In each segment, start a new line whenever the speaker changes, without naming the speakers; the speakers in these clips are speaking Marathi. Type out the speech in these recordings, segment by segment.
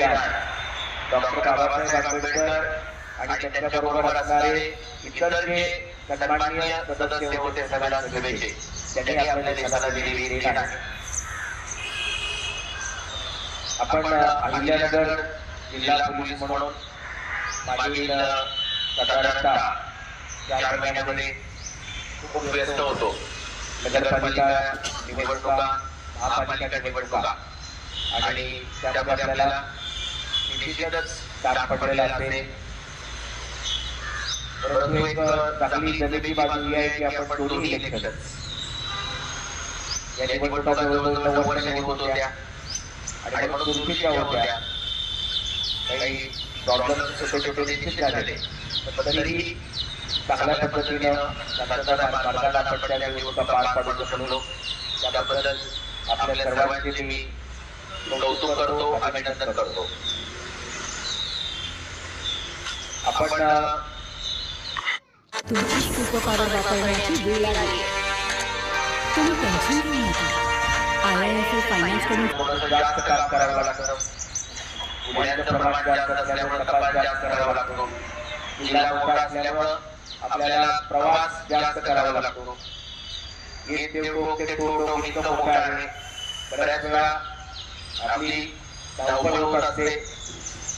डॉक्टर बाबासाहेब आंबेडकर आणि त्यांच्याबरोबर असणारे इतर जे सन्माननीय सदस्य होते सगळ्या सभेचे. त्यांनी आपल्या देशाला दिलेली देण आहे. आपण अहिल्यानगर जिल्हा पोलीस म्हणून मागील साधारणतः चार महिन्यामध्ये खूप व्यस्त होतो. नगरपालिका निवडणुका महापालिका निवडणुका. आणि त्यामध्ये आपल्याला निश्चितच ताप पडलेला असते परंतु एक चांगली जमेची बाजू ही आहे की आपण दोन्ही इलेक्शन या निवडणुका जवळजवळ नऊ वर्ष निवडणूक होत्या. आणि म्हणून चुकीच्या होत्या. काही प्रॉब्लेम छोटे छोटे निश्चित झालेले पण तरीही चांगल्या पद्धतीनं मार्गाला आपण त्या निवडणुका पार पाडू शकलो. त्याबद्दल आपल्या सर्वांचे मी कौतुक करतो अभिनंदन करतो. आपण
तुमची उपकार वापरण्याची वेळ आली. तुम्ही टेन्शन घेऊ नका आय आय एफ एल फायनान्सकडून
थोडंसं जास्त काम करावं लागतं. गुन्ह्यांचं प्रमाण जास्त असल्यामुळे तपास जास्त करावा लागतो. जिल्हा मोठा असल्यामुळं आपल्याला प्रवास जास्त करावा लागतो. ते ते फोटो इतकं मोठं आहे. बऱ्याच वेळा आपली धावपळ होत असते.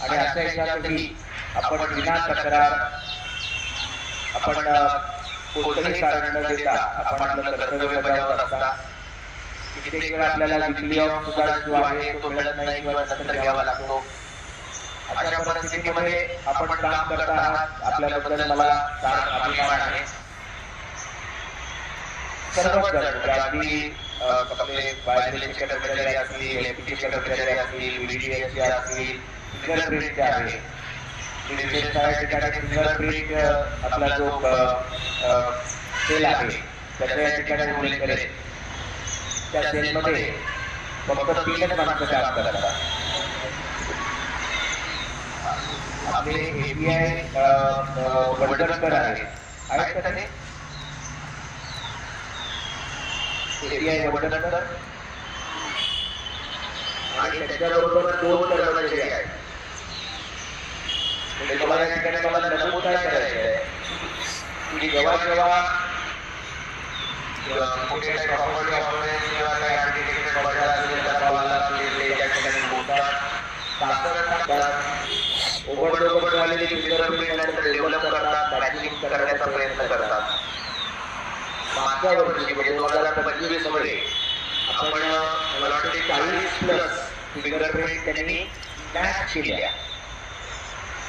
आणि अशा याच्यातही आपण विना तक्रार आपण कोणतंही कारण न देता आपण आपलं कर्तव्य बजावत असता कित्येक वेळा आपल्याला विकली ऑफ सुद्धा जो आहे तो मिळत नाही किंवा नंतर घ्यावा लागतो. अशा परिस्थितीमध्ये आपण काम करत आहात आपल्याबद्दल मला अभिमान आहे. सर्वच अगदी आपले कर्मचारी असतील एपीचे कर्मचारी असतील बीडीएसचे असतील आहे. विशेषतः या ठिकाणी फिंगरप्रिंट आपला जो सेल आहे त्याचा या ठिकाणी उल्लेख करेल त्या सेलमध्ये फक्त तीनच माणसं काम करतात. आपले एपीआय वडगडकर आहे आहेत. का त्याने एपीआय वडगडकर आणि त्याच्याबरोबर दोन कर्मचारी आहेत. म्हणजे तुम्हाला या ठिकाणी मला नमूद काय करायचं आहे? की जेव्हा जेव्हा कुठे काही किंवा काही असेल गावाला त्या ठिकाणी बोलतात. साखर टाकतात ओव्हरडोवर झालेली फिंगरप्रिंट डेव्हलप करतात करण्याचा प्रयत्न करतात. मागच्या वर्षी म्हणजे दोन हजार पंचवीसमध्ये आपण मला वाटते चाळीस प्लस फिंगरप्रिंट त्यांनी मॅच केल्या.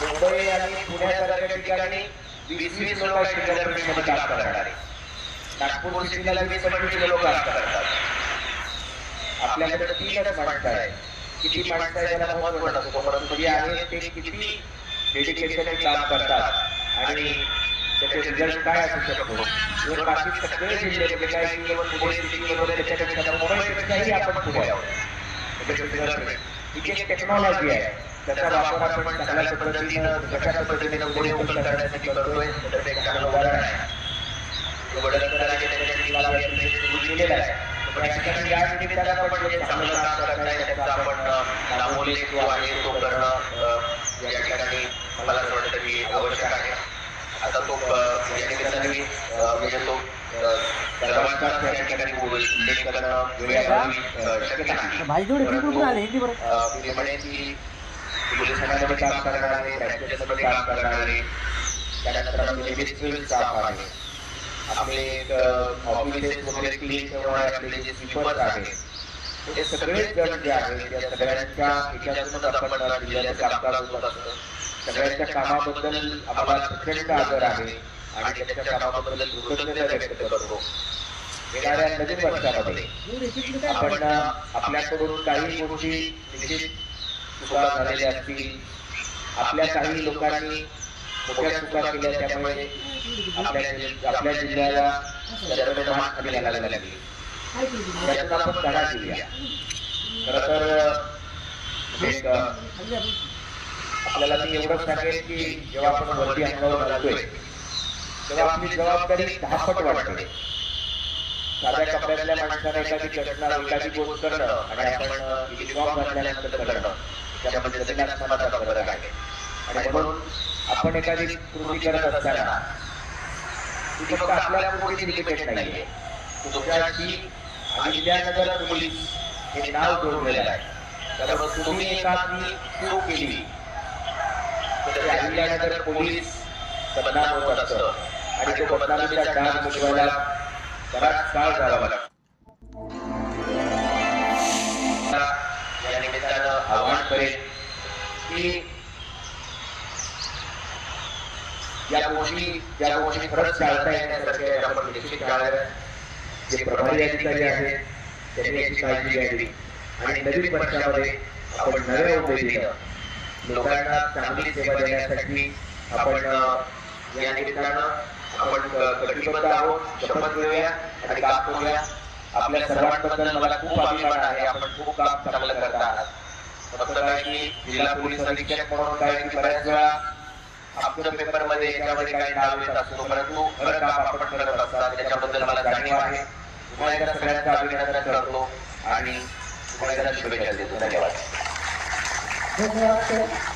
मुंबई आणि पुण्यासारख्या ठिकाणी वीस वीस लोक फिंगरप्रिंटमध्ये काम करणार. नागपूर जिल्ह्याला वीस पंचवीस लोक काम करतात. आपल्याकडे तीनच माणसं आहे किती माणसं आहे त्याला महत्त्व नसतो परंतु जे आहे ते किती डेडिकेशन काम करतात आणि त्याचे रिझल्ट काय असू शकतो? जर बाकी सगळे जिल्हे म्हणजे काय केवळ मुंबई सिटी वगैरे त्याच्यापेक्षा मुंबईपेक्षाही आपण पुढे आहोत. म्हणजे टेक्नॉलॉजी आहे. त्याचा वापर आपण चांगल्या पद्धतीनं कशा पद्धतीनं पुढे उकल करण्यासाठी करतोय तर ते एक चांगलं उदाहरण आहे. वडीलकरांनी त्यांच्या जिल्हा सुरू केलेलं आहे. पण या ठिकाणी या निमित्तानं आपण जे चांगलं काम करत आहे त्याचा आपण अ, नामोल्लेख जो आहे तो करणं या ठिकाणी मला असं वाटतं की आवश्यक आहे. आता तो या निमित्ताने मी म्हणजे तो या ठिकाणी उल्लेख करणं शक्य नाही. की पोलीस काम करणारे बँकेमध्ये काम करणारे त्यानंतर आपले सिव्हिल स्टाफ आहे आपले ऑफिसेस वगैरे क्लीन ठेवणारे आपले जे स्वीपर्स आहेत हे सगळेच जण जे आहेत या सगळ्यांच्या ह्याच्यातूनच आपण जिल्ह्याचं कामकाज होत असतं सगळ्यांच्या कामाबद्दल आम्हाला प्रचंड आदर आहे आणि त्यांच्या कामाबद्दल कृतज्ञता व्यक्त करतो येणाऱ्या नवीन वर्षामध्ये आपण आपल्याकडून काही गोष्टी निश्चित चुका झालेल्या असतील. आपल्या काही लोकांनी मोठ्या चुका केल्या त्यामुळे आपल्या आपल्या जिल्ह्याला त्याच्याकडे मान घालायला लागली. त्यातून आपण धडा घेऊया खरं तर आपल्याला मी एवढंच सांगेल की जेव्हा आपण वरती अंगावर घालतोय तेव्हा आपली जबाबदारी दहापट वाटते साध्या कपड्यातल्या माणसाने एखादी घटना एखादी गोष्ट करणं आणि आपण युनिफॉर्म घातल्यानंतर करणं. त्यामध्ये जमीन फरक आहे. आणि म्हणून आपण एखादी कृती करत असताना तिथे फक्त आपल्या पुढे लिमिटेड नाहीये. तुमच्याशी अहिल्यानगर पोलीस हे नाव जोडलेलं आहे. त्यामुळे तुम्ही एखादी चूक केली. तर ते पोलीस बदनाम होत असतं. आणि तो बदनामीचा डाग मिटवायला बराच काळ जावा लागतो. की या गोष्टी या गोष्टी खरंच टाळता येण्यासारख्या आपण निश्चित टाळाव्या जे प्रभारी अधिकारी आहेत त्यांनी याची काळजी घ्यावी. आणि नवीन वर्षामध्ये आपण नव्या उमेदीनं लोकांना चांगली सेवा देण्यासाठी आपण या निमित्तानं आपण कटिबद्ध आहोत. शपथ घेऊया आणि काम करूया. आपल्या सर्वांबद्दल मला खूप अभिमान आहे. आपण खूप काम चांगलं करत आहात. फक्त काय की जिल्हा पोलीस अधीक्षक म्हणून काय की बऱ्याच वेळा आमच्या पेपरमध्ये याच्यामध्ये काही नाव येत असतो. परंतु खरं काम आपण करत असतात. त्याच्याबद्दल मला जाणीव आहे. पुन्हा एकदा सगळ्यांचं अभिनंदन करतो आणि पुन्हा एकदा शुभेच्छा देतो. धन्यवाद.
धन्यवाद.